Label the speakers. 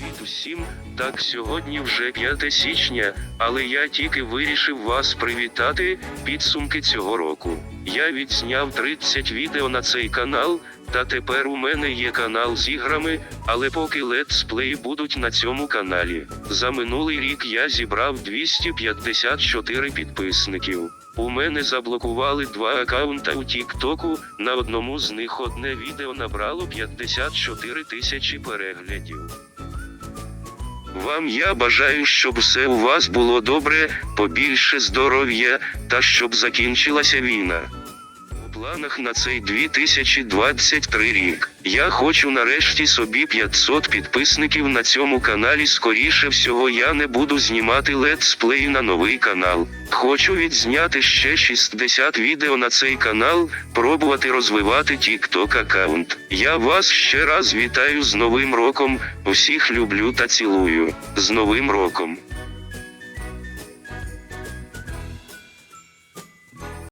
Speaker 1: Привіт усім! Так сьогодні вже 5 січня, але я тільки вирішив вас привітати. Підсумки цього року. Я відзняв 30 відео на цей канал, та тепер у мене є канал з іграми, але поки летсплеї будуть на цьому каналі. За минулий рік я зібрав 254 підписників. У мене заблокували два аккаунта у Тіктоку, на одному з них одне відео набрало 54 тисячі переглядів. Вам я бажаю, щоб все у вас було добре, побільше здоров'я, та щоб закінчилася війна. Планах на цей 2023 рік. Я хочу нарешті собі 500 підписників на цьому каналі. Скоріше всього я не буду знімати летсплеї на новий канал. Хочу відзняти ще 60 відео на цей канал, пробувати розвивати TikTok аккаунт. Я вас ще раз вітаю з Новим роком. Усіх люблю та цілую. З Новим роком.